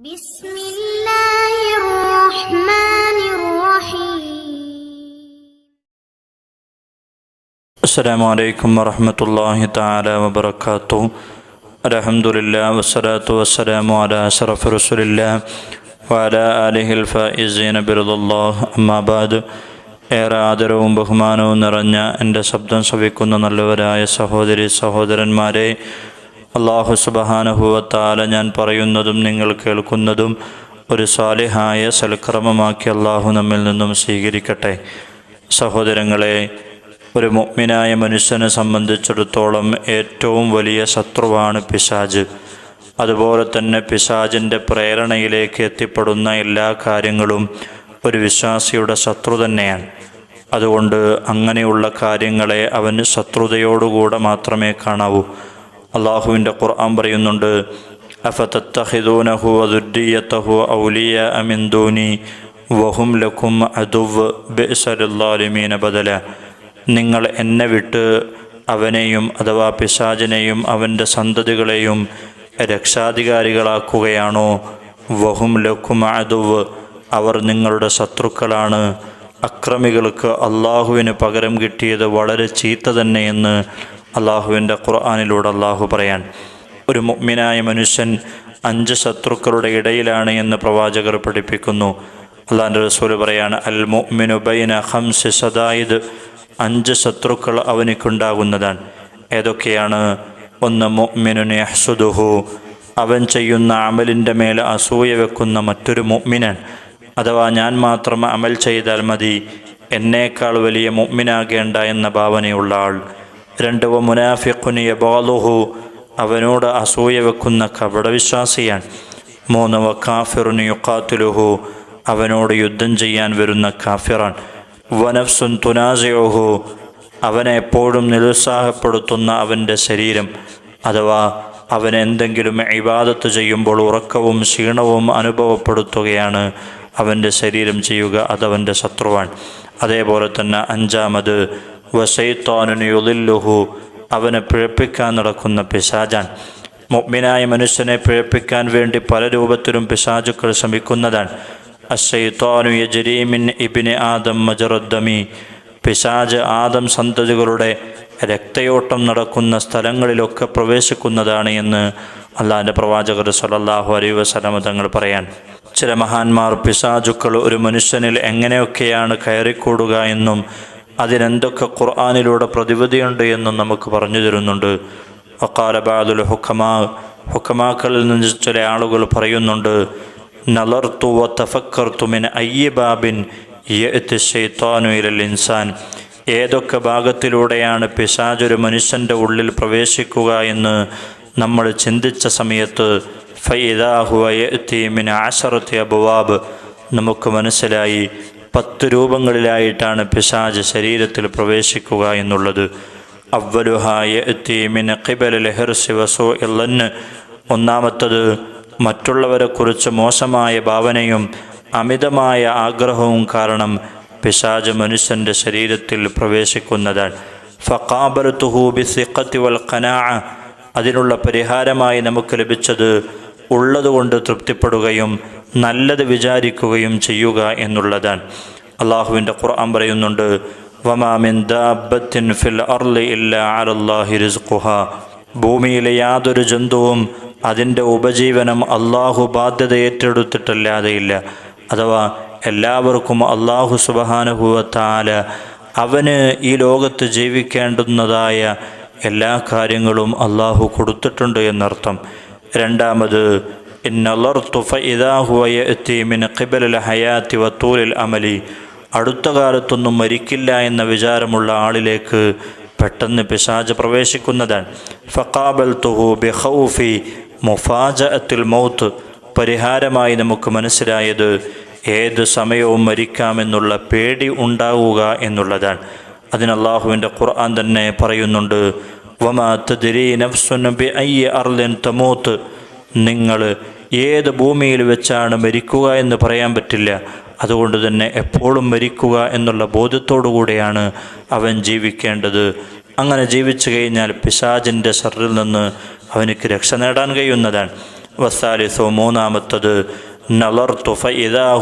بسم الله الرحمن الرحيم السلام عليكم ورحمة الله تعالى وبركاته الحمد لله والصلاة والسلام على أشرف رسول الله وعلى آله الفائزين برضا الله أما بعد ഏറെ ആദരവും ബഹുമാനവും നിറഞ്ഞ എൻ്റെ ശബ്ദം ശ്രവിക്കുന്ന നല്ലവരായ സഹോദരി സഹോദരന്മാരെ അള്ളാഹു സുബഹാനുഭവത്താല ഞാൻ പറയുന്നതും നിങ്ങൾ കേൾക്കുന്നതും ഒരു സ്വാലിഹായ സൽക്രമമാക്കി അള്ളാഹു നമ്മിൽ നിന്നും സ്വീകരിക്കട്ടെ. സഹോദരങ്ങളെ ഒരു മുഗ്മിനായ മനുഷ്യനെ സംബന്ധിച്ചിടത്തോളം ഏറ്റവും വലിയ ശത്രുവാണ് പിശാജ്. അതുപോലെ തന്നെ പിശാജിന്റെ പ്രേരണയിലേക്ക് എത്തിപ്പെടുന്ന എല്ലാ കാര്യങ്ങളും ഒരു വിശ്വാസിയുടെ ശത്രു തന്നെയാണ്. അതുകൊണ്ട് അങ്ങനെയുള്ള കാര്യങ്ങളെ അവന് ശത്രുതയോടുകൂടെ മാത്രമേ കാണാവൂ. അള്ളാഹുവിന്റെ ഖുർആൻ പറയുന്നുണ്ട് ബദല. നിങ്ങൾ എന്നെ വിട്ട് അവനെയും അഥവാ പിശാചിനെയും അവന്റെ സന്തതികളെയും രക്ഷാധികാരികളാക്കുകയാണോ? വഹും ലഖും അതുവ് അവർ നിങ്ങളുടെ ശത്രുക്കളാണ്. അക്രമികൾക്ക് അള്ളാഹുവിന് പകരം കിട്ടിയത് വളരെ ചീത്ത തന്നെയെന്ന് അള്ളാഹുവിന്റെ ഖുർആാനിലൂടെ അള്ളാഹു പറയാൻ ഒരു മുഗ്മിനായ മനുഷ്യൻ അഞ്ച് ശത്രുക്കളുടെ ഇടയിലാണ് എന്ന് പ്രവാചകർ പഠിപ്പിക്കുന്നു. അള്ളാഹിന്റെ റസൂൽ പറയാണ് അൽ മുഅ്മിനു ബൈന ഹംസ് സദായിദ് അഞ്ച് ശത്രുക്കൾ അവനിക്കുണ്ടാകുന്നതാണ്. ഏതൊക്കെയാണ്? ഒന്ന് മുഅ്മിനുനെ അഹ്സുദുഹു അവൻ ചെയ്യുന്ന അമലിന്റെ മേൽ അസൂയ വെക്കുന്ന മറ്റൊരു മുഅ്മിനാൻ അഥവാ ഞാൻ മാത്രം അമൽ ചെയ്താൽ മതി എന്നേക്കാൾ വലിയ മുഅ്മിനാകേണ്ട എന്ന ഭാവനയുള്ള ആൾ. രണ്ട് മുനാഫിഖുനി യബാലുഹു അവനോട് അസൂയ വെക്കുന്ന കപടവിശ്വാസിയാണ് മൂന്നവ കാഫിറുനിയു യുക്കാത്തുലുഹു അവനോട് യുദ്ധം ചെയ്യാൻ വരുന്ന കാഫിറാണ് വനഫ്സുൻ തുനാസിയോഹു അവനെ എപ്പോഴും നിരുത്സാഹപ്പെടുത്തുന്ന അവന്റെ ശരീരം. അഥവാ അവൻ എന്തെങ്കിലും ഇബാദത്ത് ചെയ്യുമ്പോൾ ഉറക്കവും ക്ഷീണവും അനുഭവപ്പെടുത്തുകയാണ് അവന്റെ ശരീരം ചെയ്യുക അതവന്റെ ശത്രുവാൻ. അതേപോലെ തന്നെ അഞ്ചാമത് വസൈത്താനുയുലില്ലുഹു അവനെ പിഴപ്പിക്കാൻ നടക്കുന്ന പിശാചാൻ മുഗ്മിനായ മനുഷ്യനെ പിഴപ്പിക്കാൻ വേണ്ടി പല രൂപത്തിലും പിശാചുക്കൾ ശ്രമിക്കുന്നതാണ് അസൈത്തോനു യജരീമിൻ ഇബിന് ആദം മജറുദ്ദമി. പിശാജ് ആദം സന്തതികളുടെ രക്തയോട്ടം നടക്കുന്ന സ്ഥലങ്ങളിലൊക്കെ പ്രവേശിക്കുന്നതാണ് എന്ന് അള്ളാഹിന്റെ പ്രവാചകർ സലല്ലാഹു അലൈഹി വസല്ലമ തങ്ങൾ പറയാൻ. ചില മഹാന്മാർ പിശാചുക്കൾ ഒരു മനുഷ്യനിൽ എങ്ങനെയൊക്കെയാണ് കയറിക്കൂടുക എന്നും അതിനെന്തൊക്കെ ഖുർആാനിലൂടെ പ്രതിവിധിയുണ്ട് എന്നും നമുക്ക് പറഞ്ഞു തരുന്നുണ്ട്. അക്കാലബാദുൽ ഹുക്കമാ ഹുക്കമാക്കളിൽ നിന്ന് ചില ആളുകൾ പറയുന്നുണ്ട് നലർത്തു വ അയ്യ ബാബിൻ ഇൻസാൻ. ഏതൊക്കെ ഭാഗത്തിലൂടെയാണ് പിശാജ് ഒരു മനുഷ്യന്റെ ഉള്ളിൽ പ്രവേശിക്കുക എന്ന് നമ്മൾ ചിന്തിച്ച സമയത്ത് ഫൈദാഹുവ യഅ്തി ആശറത്തി അബുവാബ്. നമുക്ക് മനസ്സിലായി പത്ത് രൂപങ്ങളിലായിട്ടാണ് പിശാജ് ശരീരത്തിൽ പ്രവേശിക്കുക എന്നുള്ളത്. അവലുഹായ എത്തീമിന് കിബൽ ലഹർസി വസോ ഒന്നാമത്തത് മറ്റുള്ളവരെക്കുറിച്ച് മോശമായ ഭാവനയും അമിതമായ ആഗ്രഹവും കാരണം പിശാജ് മനുഷ്യന്റെ ശരീരത്തിൽ പ്രവേശിക്കുന്നതാണ്. ഫക്കാബർ തുഹൂബി സിഖത്തി വൽ ഖനാ. അതിനുള്ള പരിഹാരമായി നമുക്ക് ലഭിച്ചത് ഉള്ളതുകൊണ്ട് തൃപ്തിപ്പെടുകയും നല്ലത് വിചാരിക്കുകയും ചെയ്യുക എന്നുള്ളതാണ്. അള്ളാഹുവിന്റെ ഖുർആൻ പറയുന്നുണ്ട് ഫിൽ അലല്ലാഹി ഭൂമിയിലെ യാതൊരു ജന്തുവും അതിന്റെ ഉപജീവനം അള്ളാഹു ബാധ്യത ഏറ്റെടുത്തിട്ടല്ലാതെയില്ല. അഥവാ എല്ലാവർക്കും അള്ളാഹു സുബഹാനുഭവത്താൽ അവന് ഈ ലോകത്ത് ജീവിക്കേണ്ടുന്നതായ എല്ലാ കാര്യങ്ങളും അള്ളാഹു കൊടുത്തിട്ടുണ്ട് എന്നർത്ഥം. രണ്ടാമത് ഇന്നലർത്തുഫിദാഹുവയത്തീമിന് ഖിബലൽ ഹയാത്തി വത്തൂലിൽ അമലി. അടുത്ത കാലത്തൊന്നും മരിക്കില്ല എന്ന വിചാരമുള്ള ആളിലേക്ക് പെട്ടെന്ന് പിശാജ് പ്രവേശിക്കുന്നതാണ് ഫക്കാബൽ തുഹു ബിഹൌഫി മുഫാജ അത്തിൽ മൗത്ത്. പരിഹാരമായി നമുക്ക് മനസ്സിലായത് ഏത് സമയവും മരിക്കാമെന്നുള്ള പേടി ഉണ്ടാവുക എന്നുള്ളതാണ്. അതിന് അള്ളാഹുവിന്റെ ഖുർആൻ തന്നെ പറയുന്നുണ്ട് വമാ തദിരി നഫ്സുൻ ബി അയ്യ അർലിൻ തമൂത്ത്. നിങ്ങൾ ഏത് ഭൂമിയിൽ വെച്ചാണ് മരിക്കുക എന്ന് പറയാൻ പറ്റില്ല. അതുകൊണ്ട് തന്നെ എപ്പോഴും മരിക്കുക എന്നുള്ള ബോധ്യത്തോടു കൂടെയാണ് അവൻ ജീവിക്കേണ്ടത്. അങ്ങനെ ജീവിച്ചു കഴിഞ്ഞാൽ പിശാജിന്റെ ഷറിൽ നിന്ന് അവനക്ക് രക്ഷ നേടാൻ കഴിയുന്നതാണ്. വസാലിസോ മൂന്നാമത്തത് നളർ തുഫ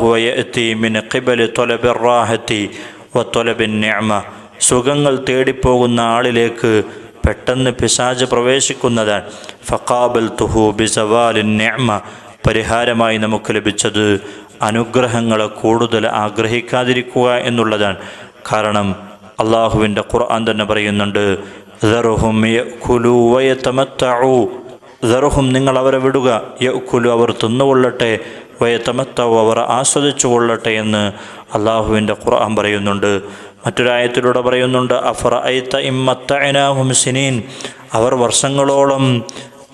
ഹുവ യഅതി മിൻ ഖിബലി തൊലബിർ റാഹത്തി വത്തൊലബിൻ നിഅമ സുഖങ്ങൾ തേടിപ്പോകുന്ന ആളിലേക്ക് പെട്ടെന്ന് പിശാജ് പ്രവേശിക്കുന്നതാണ് ഫക്കാബൽ തുഹു ബിസവാലിൻ നിഅമ പരിഹാരമായി നമുക്ക് ലഭിച്ചത് അനുഗ്രഹങ്ങളെ കൂടുതൽ ആഗ്രഹിക്കാതിരിക്കുക എന്നുള്ളതാണ് കാരണം അള്ളാഹുവിന്റെ ഖുർആൻ തന്നെ പറയുന്നുണ്ട്. ദറുഹും നിങ്ങൾ അവരെ വിടുക യുലു അവർ തിന്നുകൊള്ളട്ടെ വയത്തമത്താവു അവർ ആസ്വദിച്ചു കൊള്ളട്ടെ എന്ന് അള്ളാഹുവിന്റെ ഖുർആൻ പറയുന്നുണ്ട് മറ്റൊരായത്തിലൂടെ പറയുന്നുണ്ട് അഫറ ഐത്ത ഇമ്മത്തനാഹും സിനീൻ. അവർ വർഷങ്ങളോളം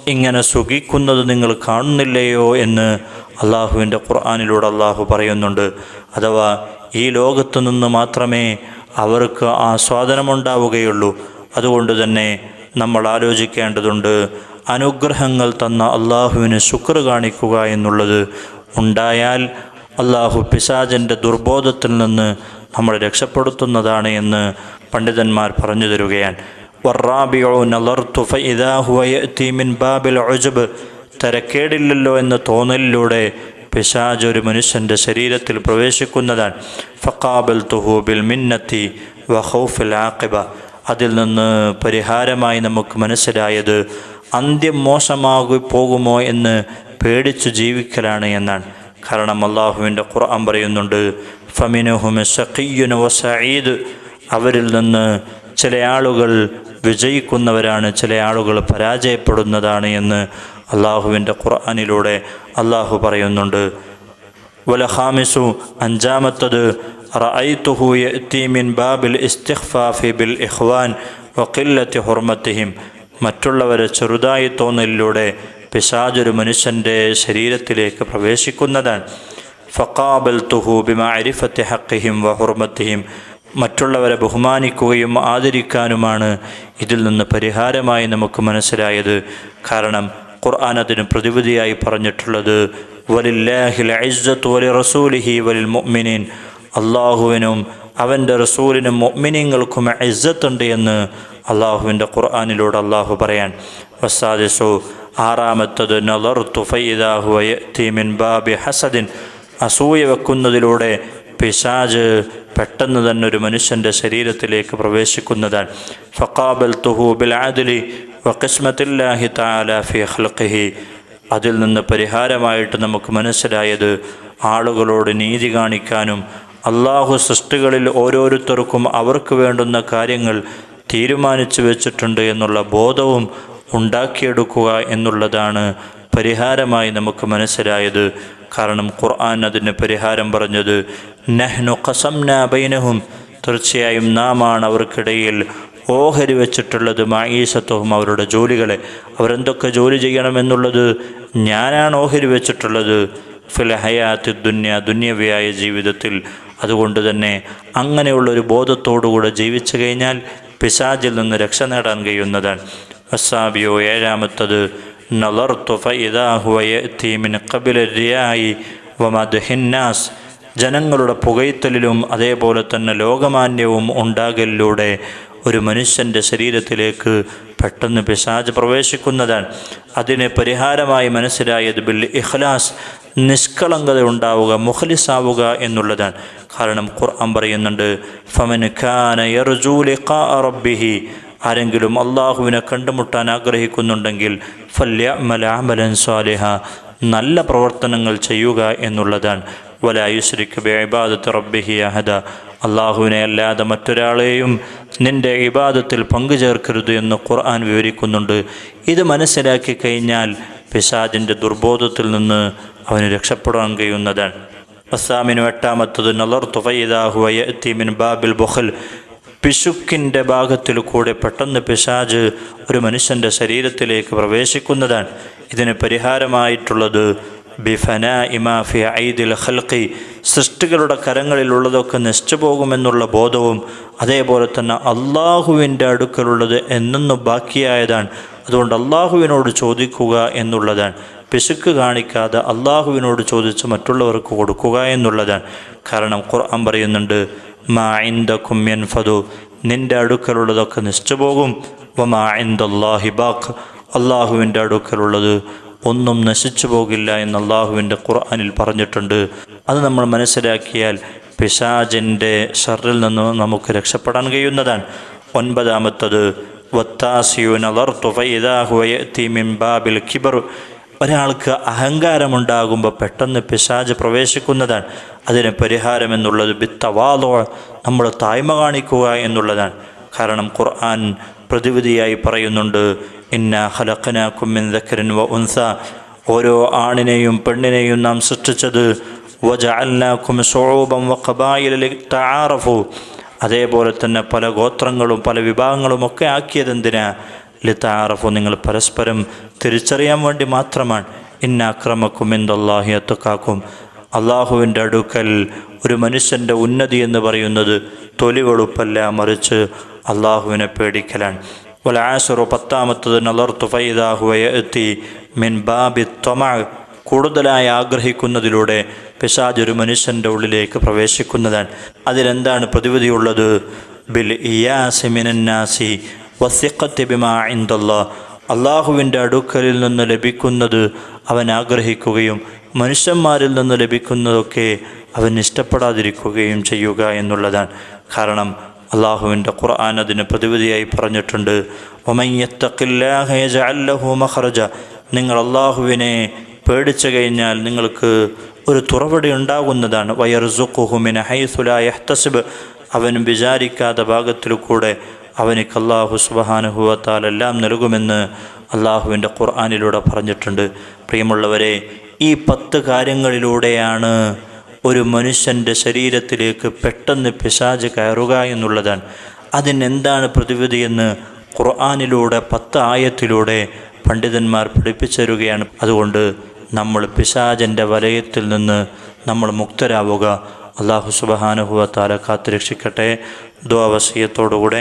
ഇങ്ങനെ സുഖിക്കുന്നത് നിങ്ങൾ കാണുന്നില്ലയോ എന്ന് അള്ളാഹുവിന്റെ ഖുർആാനിലൂടെ അള്ളാഹു പറയുന്നുണ്ട്. അഥവാ ഈ ലോകത്തു നിന്ന് മാത്രമേ അവർക്ക് ആസ്വാദനമുണ്ടാവുകയുള്ളൂ. അതുകൊണ്ട് തന്നെ നമ്മൾ ആലോചിക്കേണ്ടതുണ്ട് അനുഗ്രഹങ്ങൾ തന്ന അള്ളാഹുവിന് ശുക്ർ കാണിക്കുക എന്നുള്ളത് ഉണ്ടായാൽ അള്ളാഹു പിശാജന്റെ ദുർബോധത്തിൽ നിന്ന് നമ്മളെ രക്ഷപ്പെടുത്തുന്നതാണ് എന്ന് പണ്ഡിതന്മാർ പറഞ്ഞു തരുകയാണ്. തരക്കേടില്ലല്ലോ എന്ന തോന്നലിലൂടെ പിശാജ് ഒരു മനുഷ്യന്റെ ശരീരത്തിൽ പ്രവേശിക്കുന്നതാണ്. ഫക്കാബൽ തുഹൂബിൽ മിന്നത്തി വഹൂഫിൽ ആക്കിബ അതിൽ നിന്ന് പരിഹാരമായി നമുക്ക് മനസ്സിലായത് അന്ത്യം മോശമാകി പോകുമോ എന്ന് പേടിച്ചു ജീവിക്കലാണ് എന്നാണ്. കാരണം അള്ളാഹുവിന്റെ ഖുർആൻ പറയുന്നുണ്ട് ഫമിനുഹും ഷഖിയുന വസഈദ് അവരിൽ നിന്ന് ചില ആളുകൾ വിജയിക്കുന്നവരാണ് ചില ആളുകൾ പരാജയപ്പെടുന്നതാണ് എന്ന് അള്ളാഹുവിന്റെ ഖുർആാനിലൂടെ അള്ളാഹു പറയുന്നുണ്ട്. വലഹാമിസു അഞ്ചാമത്തത് റഅയ്തുഹു യഅതി ബാബിൽ ഇസ്തിഖ്ഫാഫി ബിൽ ഇഖ്വാൻ വക്കില്ലത്തി ഹുർമത്തിഹിം. മറ്റുള്ളവരെ ചെറുതായി തോന്നലിലൂടെ പിശാജൊരു മനുഷ്യന്റെ ശരീരത്തിലേക്ക് പ്രവേശിക്കുന്നതാണ്. ഫക്കാബൽ തുഹു ബിമാരിഫത്തെ ഹക്കിഹിം വഹുർമത്തിഹിം മറ്റുള്ളവരെ ബഹുമാനിക്കുകയും ആദരിക്കാനുമാണ് ഇതിൽ നിന്ന് പരിഹാരമായി നമുക്ക് മനസ്സിലായത്. കാരണം ഖുർആൻ അതിന് പ്രതിവിധിയായി പറഞ്ഞിട്ടുള്ളത് വലില്ലാഹിൽ ഇസ്സത്ത് വലി റസൂലിഹി വലിൽ മുഅ്മിനീൻ. അള്ളാഹുവിനും അവന്റെ റസൂലിനും മുഅ്മിനീങ്ങൾക്കും ഇസ്സത്തുണ്ട് എന്ന് അള്ളാഹുവിന്റെ ഖുർആാനിലൂടെ അള്ളാഹു പറയാൻ. വസാദിസു ആറാമത്തത് നദർ മിൻ ബാബി ഹസദിൻ. അസൂയ വെക്കുന്നതിലൂടെ പിശാജ് പെട്ടെന്ന് തന്നെ ഒരു മനുഷ്യന്റെ ശരീരത്തിലേക്ക് പ്രവേശിക്കുന്നതാണ്. ഫക്കാബൽ തുഹു ബിൽ ആദിലി വഖസ്മത്തില്ലാഹി തആല ഫി ഖൽഖിഹി. അതിൽ നിന്ന് പരിഹാരമായിട്ട് നമുക്ക് മനസ്സിലായത് ആളുകളോട് നീതി കാണിക്കാനും അള്ളാഹു സൃഷ്ടികളിൽ ഓരോരുത്തർക്കും അവർക്ക് വേണ്ടുന്ന കാര്യങ്ങൾ തീരുമാനിച്ചു വെച്ചിട്ടുണ്ട് എന്നുള്ള ബോധവും ഉണ്ടാക്കിയെടുക്കുക എന്നുള്ളതാണ് പരിഹാരമായി നമുക്ക് മനസ്സിലായത്. കാരണം ഖുർആൻ അതിന് പരിഹാരം പറഞ്ഞത് നഹ്നു ഖസംന ബൈനഹും. തീർച്ചയായും ആണ് അവർക്കിടയിൽ ഓഹരി വെച്ചിട്ടുള്ളത് മായീസത്വവും അവരുടെ ജോലികളെ. അവരെന്തൊക്കെ ജോലി ചെയ്യണമെന്നുള്ളത് ഞാനാണ് ഓഹരി വെച്ചിട്ടുള്ളത്. ഫിലഹയാത്തി ദുന്യ ദുന്യവ്യായ ജീവിതത്തിൽ. അതുകൊണ്ട് തന്നെ അങ്ങനെയുള്ളൊരു ബോധത്തോടുകൂടെ ജീവിച്ചു കഴിഞ്ഞാൽ പിശാജിൽ നിന്ന് രക്ഷ നേടാൻ കഴിയുന്നതാണ്. വസാബിയോ ഏഴാമത്തത് വമദ്ഹിന്നാസ് ജനങ്ങളുടെ പുകയ്ത്തലിലും അതേപോലെ തന്നെ ലോകമാന്യവും ഉണ്ടാകലിലൂടെ ഒരു മനുഷ്യന്റെ ശരീരത്തിലേക്ക് പെട്ടെന്ന് പിശാജ് പ്രവേശിക്കുന്നതാണ്. അതിന് പരിഹാരമായി മനസ്സിലായത് ബിൽ ഇഖ്ലാസ് നിഷ്കളങ്കത ഉണ്ടാവുക മുഖലിസാവുക എന്നുള്ളതാണ്. കാരണം ഖുർആൻ പറയുന്നുണ്ട് ഫമൻ ഖാന റബ്ബിഹി. ആരെങ്കിലും അള്ളാഹുവിനെ കണ്ടുമുട്ടാൻ ആഗ്രഹിക്കുന്നുണ്ടെങ്കിൽ ഫല്യ മലാമലൻ സ്വാലിഹ നല്ല പ്രവർത്തനങ്ങൾ ചെയ്യുക എന്നുള്ളതാണ്. വലായുശ്രിക്ക് ബിബാദത്ത് റബ്ബിഹി അഹദ. അള്ളാഹുവിനെ അല്ലാതെ മറ്റൊരാളെയും നിന്റെ ഇബാദത്തിൽ പങ്കുചേർക്കരുത് എന്ന് ഖുർആൻ വിവരിക്കുന്നുണ്ട്. ഇത് മനസ്സിലാക്കി കഴിഞ്ഞാൽ പിശാദിന്റെ ദുർബോധത്തിൽ നിന്ന് അവന് രക്ഷപ്പെടാൻ കഴിയുന്നതാണ്. അസ്സാമിനും എട്ടാമത്തത് നലർ നലർത്തു മിൻ ബാബിൽ ബുഖൽ. പിശുക്കിന്റെ ഭാഗത്തിൽ കൂടെ പെട്ടെന്ന് പിശാജ് ഒരു മനുഷ്യന്റെ ശരീരത്തിലേക്ക് പ്രവേശിക്കുന്നതാണ്. ഇതിന് പരിഹാരമായിട്ടുള്ളത് ബിഫന ഇമാഫി ഐദിൽ ഹൽക്കി സൃഷ്ടികളുടെ കരങ്ങളിലുള്ളതൊക്കെ നശിച്ചു പോകുമെന്നുള്ള ബോധവും അതേപോലെ തന്നെ അള്ളാഹുവിന്റെ അടുക്കലുള്ളത് എന്നും ബാക്കിയായതാണ്. അതുകൊണ്ട് അള്ളാഹുവിനോട് ചോദിക്കുക എന്നുള്ളതാണ്. പിശുക്ക് കാണിക്കാതെ അള്ളാഹുവിനോട് ചോദിച്ച് മറ്റുള്ളവർക്ക് കൊടുക്കുക എന്നുള്ളതാണ്. കാരണം ഖുർആൻ പറയുന്നുണ്ട് മാ ഇന്ദക്കും യൻഫദു. നിന്റെ അടുക്കലുള്ളതൊക്കെ നശിച്ചുപോകും. വമാ ഇന്ദല്ലാഹി ബാഖ്. അള്ളാഹുവിന്റെ അടുക്കലുള്ളത് ഒന്നും നശിച്ചു പോകില്ല എന്ന് അള്ളാഹുവിന്റെ ഖുർആാനിൽ പറഞ്ഞിട്ടുണ്ട്. അത് നമ്മൾ മനസ്സിലാക്കിയാൽ പിശാജിന്റെ ഷറിൽ നിന്ന് നമുക്ക് രക്ഷപ്പെടാൻ കഴിയുന്നതാണ്. ഒൻപതാമത്തത് ബാബിൽ കിബർ. ഒരാൾക്ക് അഹങ്കാരമുണ്ടാകുമ്പോൾ പെട്ടെന്ന് പിശാജ് പ്രവേശിക്കുന്നതാണ്. അതിന് പരിഹാരം എന്നുള്ളത് ബിത്തവാദോ നമ്മൾ തായ്മ കാണിക്കുക എന്നുള്ളതാണ്. കാരണം ഖുർആൻ പ്രതിവിധിയായി പറയുന്നുണ്ട് ഇന്ന ഹലഖനാക്കുമിൻ ദക്കരൻ വ ഉൻസ. ഓരോ ആണിനെയും പെണ്ണിനെയും നാം സൃഷ്ടിച്ചത് വജഅൽനാക്കും ഷുഊബൻ വ ഖബായില ലിതആറഫു അതേപോലെ തന്നെ പല ഗോത്രങ്ങളും പല വിഭാഗങ്ങളും ഒക്കെ ആക്കിയതെന്തിനാ? എന്തിനാ ലിതാറഫു നിങ്ങൾ പരസ്പരം തിരിച്ചറിയാൻ വേണ്ടി മാത്രമാണ്. ഇന്ന അക്രമക്കും എന്തല്ലാഹി അത്തക്കാക്കും അള്ളാഹുവിന്റെ അടുക്കൽ ഒരു മനുഷ്യന്റെ ഉന്നതി എന്ന് പറയുന്നത് തൊലി വെളുപ്പല്ല മറിച്ച് അള്ളാഹുവിനെ പേടിക്കലാണ്. വല ആസുറു പത്താമത്തത് നലർത്തു ഫൈദാഹുവയ എത്തി മിൻ ബാബി തൊമാ കൂടുതലായി ആഗ്രഹിക്കുന്നതിലൂടെ പിശാജ് ഒരു മനുഷ്യന്റെ ഉള്ളിലേക്ക് പ്രവേശിക്കുന്നതാണ്. അതിലെന്താണ് പ്രതിവിധിയുള്ളത് ബിൽ ഇയാസി മിനന്നാസി വസിഖത്തി ബിമാ ഇന്ദല്ലാ അള്ളാഹുവിന്റെ അടുക്കലിൽ നിന്ന് ലഭിക്കുന്നത് അവൻ ആഗ്രഹിക്കുകയും മനുഷ്യന്മാരിൽ നിന്ന് ലഭിക്കുന്നതൊക്കെ അവൻ ഇഷ്ടപ്പെടാതിരിക്കുകയും ചെയ്യുക എന്നുള്ളതാണ്. കാരണം അള്ളാഹുവിന്റെ ഖുർആൻ അതിന് പ്രതിവിധിയായി പറഞ്ഞിട്ടുണ്ട്. മഖറജ നിങ്ങൾ അള്ളാഹുവിനെ പേടിച്ചു കഴിഞ്ഞാൽ നിങ്ങൾക്ക് ഒരു തുറവടി ഉണ്ടാകുന്നതാണ്. വയർസുഖുഹുമിന് ഹൈസുലായഹ്തസിബ് അവൻ വിചാരിക്കാത്ത ഭാഗത്തിൽ കൂടെ അവനിക്ക് അള്ളാഹു സുബഹാനുഭവത്താലെല്ലാം നൽകുമെന്ന് അള്ളാഹുവിന്റെ ഖുർആാനിലൂടെ പറഞ്ഞിട്ടുണ്ട്. പ്രിയമുള്ളവരെ ഈ പത്ത് കാര്യങ്ങളിലൂടെയാണ് ഒരു മനുഷ്യന്റെ ശരീരത്തിലേക്ക് പെട്ടെന്ന് പിശാജ് കയറുക എന്നുള്ളതാണ്. അതിനെന്താണ് പ്രതിവിധിയെന്ന് ഖുർആാനിലൂടെ പത്ത് ആയത്തിലൂടെ പണ്ഡിതന്മാർ പഠിപ്പിച്ചു തരുകയാണ് അതുകൊണ്ട് നമ്മൾ പിശാജന്റെ വലയത്തിൽ നിന്ന് നമ്മൾ മുക്തരാവുക. അള്ളാഹു സുബഹാനുഹുവ താല കാത്തുരക്ഷിക്കട്ടെ. ദ്വാവസീയത്തോടുകൂടെ